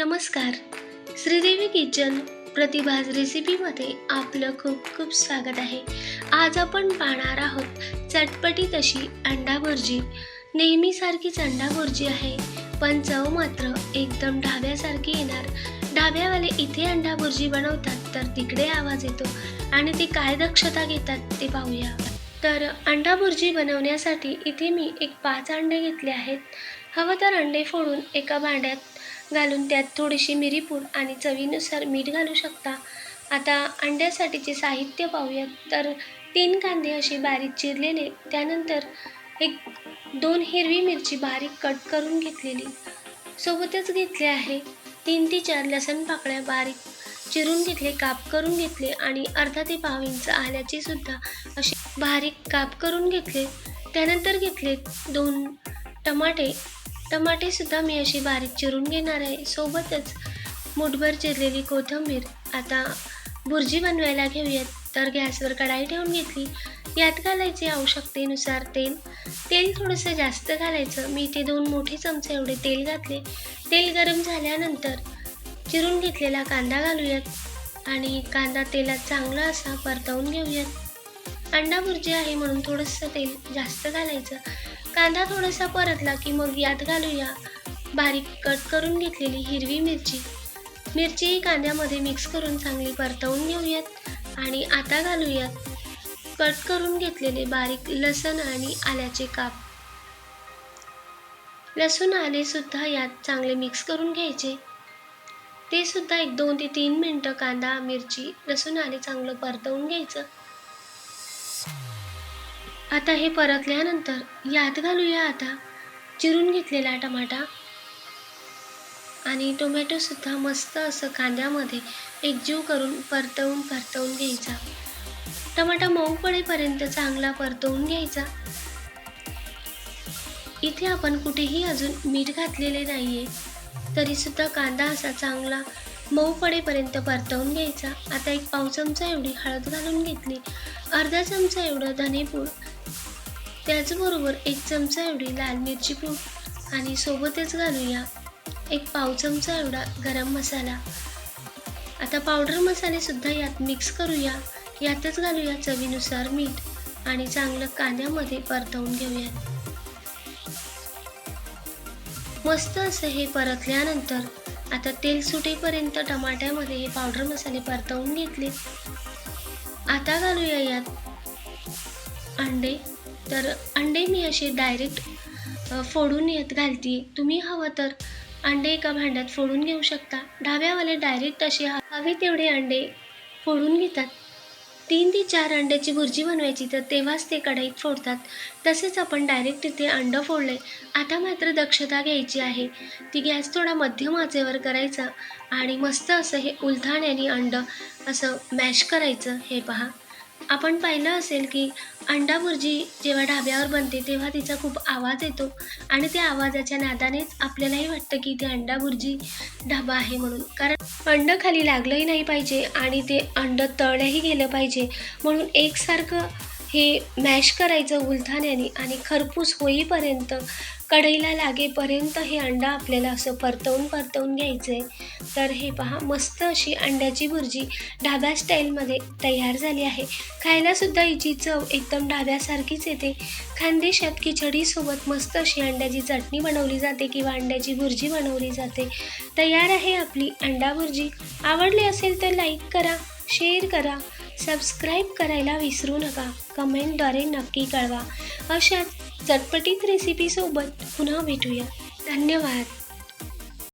नमस्कार. श्रीदेवी किचन प्रतिभाज रेसिपीमध्ये आपलं खूप खूप स्वागत आहे. आज आपण पाहणार आहोत चटपटीत अशी अंडा भुर्जी नेहमीसारखीच अंडा भुर्जी आहे पण चव मात्र एकदम ढाब्यासारखी येणार. ढाब्यावाले इथे अंडा भुर्जी बनवतात तर तिकडे आवाज येतो आणि ते काय दक्षता घेतात ते पाहूया. तर अंडा भुर्जी बनवण्यासाठी इथे मी एक पाच अंडे घेतले आहेत. हवं तर अंडे फोडून एका भांड्यात घालून त्यात थोडीशी मिरीपूड आणि चवीनुसार मीठ घालू शकता. आता अंड्यासाठीचे साहित्य पाहूयात. तर तीन कांदे असे बारीक चिरलेले त्यानंतर एक दोन हिरवी मिरची बारीक कट करून घेतलेली. सोबतच घेतले आहे तीन ते चार लसण पाकळ्या बारीक चिरून घेतले काप करून घेतले आणि अर्धा ते पाव इंच आल्याची सुद्धा असे बारीक काप करून घेतले. त्यानंतर घेतले दोन टमाटे टमाटे सुद्धा मी अशी बारीक चिरून घेणार आहे. सोबतच मुठभर चिरलेली कोथिंबीर. आता भुर्जी बनवायला घेऊयात. तर गॅसवर कढाई ठेवून घेतली. यात घालायचे आवश्यकतेनुसार तेल. तेल थोडंसं जास्त घालायचं. मी इथे दोन मोठे चमचे एवढे तेल घातले. तेल गरम झाल्यानंतर चिरून घेतलेला कांदा घालूयात. आणि कांदा तेलात चांगला असा परतवून घेऊयात. अंडा भुर्जी आहे म्हणून थोडंसं तेल जास्त घालायचं. कांदा थोडासा परतला की मग यात घालूया बारीक कट करून घेतलेली हिरवी मिरची. मिरची ही कांद्यामध्ये मिक्स करून चांगली परतवून घेऊयात आणि आता घालूयात कट करून घेतलेले बारीक लसण आणि आल्याचे काप. लसूण आले सुद्धा यात चांगले मिक्स करून घ्यायचे. ते सुद्धा एक दोन ते तीन मिनटं कांदा मिरची लसूण आले चांगलं परतवून घ्यायचं. आता हे परतल्यानंतर यात घालूया आता. चिरून घेतलेला टमाटा. आणि टोमॅटोसुद्धा मस्त असं कांद्यामध्ये एकजीव करून परतवून परतवून घ्यायचा. टमाटा मऊ पडेपर्यंत चांगला परतवून घ्यायचा. इथे आपण कुठेही अजून मीठ घातलेले नाही आहे तरीसुद्धा कांदा असा चांगला मऊ पडेपर्यंत परतवून घ्यायचा. आता एक पाव चमचा एवढी हळद घालून घेतली. अर्धा चमचा एवढं धनेपूड त्याचबरोबर एक चमचा एवढी लाल मिरची पूड आणि सोबतच घालूया एक पाव चमचा एवढा गरम मसाला. आता पावडर मसालेसुद्धा यात मिक्स करूया. यातच घालूया चवीनुसार मीठ आणि चांगलं कांद्यामध्ये परतवून घेऊयात मस्त असं हे परतल्यानंतर आता तेल सुटेपर्यंत टमाट्यामध्ये हे पावडर मसाले परतवून घेतले. आता घालूया यात अंडे तर अंडे मी असे डायरेक्ट फोडून येत घालते. तुम्ही हवं तर अंडे एका भांड्यात फोडून घेऊ शकता. ढाब्यावाले डायरेक्ट असे हवे तेवढे अंडे फोडून घेतात. तीन ते चार अंड्याची भुर्जी बनवायची तर तेव्हाच ते कढईत फोडतात. तसेच आपण डायरेक्ट तिथे अंडं फोडले आता मात्र दक्षता घ्यायची आहे. ती गॅस थोडा मध्यम आचेवर करायचा आणि मस्त असं हे उलथाण्याने अंडं असं मॅश करायचं. हे पहा. आपण पाहिलं असेल की अंडा भुर्जी जेव्हा ढाब्यावर बनते तेव्हा तिचा खूप आवाज येतो. आणि त्या आवाजाच्या नादानेच आपल्यालाही वाटतं की ते अंडा भुर्जी ढाबा आहे म्हणून. कारण अंड खाली लागलंही नाही पाहिजे आणि ते अंड तळलंही गेलं पाहिजे म्हणून एकसारखं हे मॅश करायचं उलथाण्याने आणि खरपूस होईपर्यंत कढईला लागेपर्यंत हे अंडा आपल्याला असं परतवून परतवून घ्यायचं आहे तर हे पहा मस्त अशी अंड्याची भुर्जी ढाब्या स्टाईलमध्ये तयार झाली आहे. खायलासुद्धा हिची चव एकदम ढाब्यासारखीच येते. खानदेशात खिचडीसोबत मस्त अशी अंड्याची चटणी बनवली जाते किंवा अंड्याची भुर्जी बनवली जाते. तयार आहे आपली अंडा भुर्जी. आवडली असेल तर लाईक करा शेअर करा. सबस्क्राईब करायला विसरू नका. कमेंटद्वारे नक्की कळवा. अशाच चटपटीत रेसिपीसोबत पुन्हा भेटूया. धन्यवाद.